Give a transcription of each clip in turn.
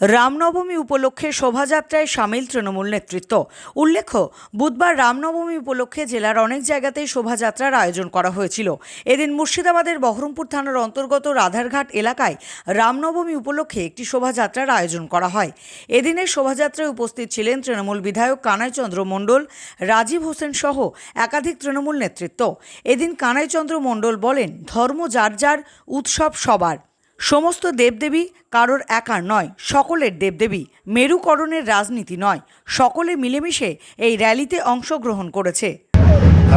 রামনবমী উপলক্ষে শোভাযাত্রায় সামিল তৃণমূল নেতৃত্ব। উল্লেখ্য, বুধবার রামনবমী উপলক্ষে জেলার অনেক জায়গাতেই শোভাযাত্রার আয়োজন করা হয়েছিল। এদিন মুর্শিদাবাদের বহরমপুর থানার অন্তর্গত রাধারঘাট এলাকায় রামনবমী উপলক্ষে একটি শোভাযাত্রার আয়োজন করা হয়। এদিনের শোভাযাত্রায় উপস্থিত ছিলেন তৃণমূল বিধায়ক কানাইচন্দ্র মণ্ডল, রাজীব হোসেন সহ একাধিক তৃণমূল নেতৃত্ব। এদিন কানাইচন্দ্র মণ্ডল বলেন, ধর্ম যার যার, উৎসব সবার। সমস্ত দেবদেবী কারোর একার নয়, সকলের দেবদেবী। মেরুকরণের রাজনীতি নয়, সকলে মিলেমিশে এই র্যালিতে অংশগ্রহণ করেছে।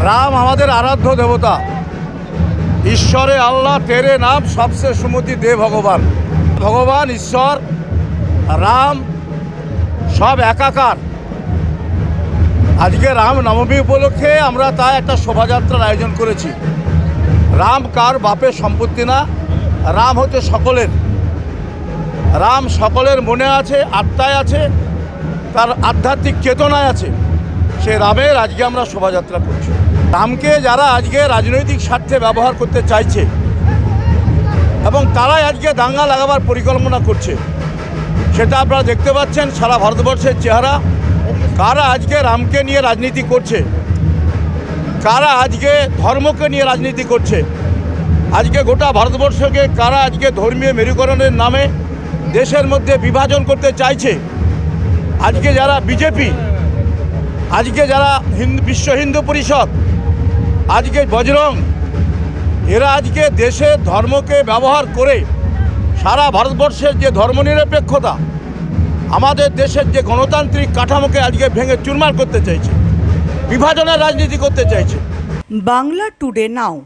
রাম আমাদের আরাধ্য দেবতা। ঈশ্বরে আল্লাহ, তেরে নাম, সবচেয়ে সুমতি দে ভগবান। ভগবান, ঈশ্বর, রাম, সব একাকার। আজকে রাম নবমী উপলক্ষে আমরা তাই একটা শোভাযাত্রার আয়োজন করেছি। রাম কার বাপের সম্পত্তি না রাম হচ্ছে সকলের। রাম সকলের মনে আছে, আত্মায় আছে, তার আধ্যাত্মিক চেতনায় আছে। সে রামের আজকে আমরা শোভাযাত্রা করছি। রামকে যারা আজকে রাজনৈতিক স্বার্থে ব্যবহার করতে চাইছে এবং তারাই আজকে দাঙ্গা লাগাবার পরিকল্পনা করছে, সেটা আপনারা দেখতে পাচ্ছেন সারা ভারতবর্ষের চেহারা। কারা আজকে রামকে নিয়ে রাজনীতি করছে? কারা আজকে ধর্মকে নিয়ে রাজনীতি করছে? আজকে গোটা ভারতবর্ষকে কারা আজকে ধর্মীয় মেরুকরণের নামে দেশের মধ্যে বিভাজন করতে চাইছে? আজকে যারা বিজেপি, আজকে যারা হিন্দু বিশ্ব হিন্দু পরিষদ, আজকে বজরং, এরা আজকে দেশের ধর্মকে ব্যবহার করে সারা ভারতবর্ষের যে ধর্মনিরপেক্ষতা, আমাদের দেশের যে গণতান্ত্রিক কাঠামোকে আজকে ভেঙে চুরমার করতে চাইছে, বিভাজনের রাজনীতি করতে চাইছে। Bangla today now.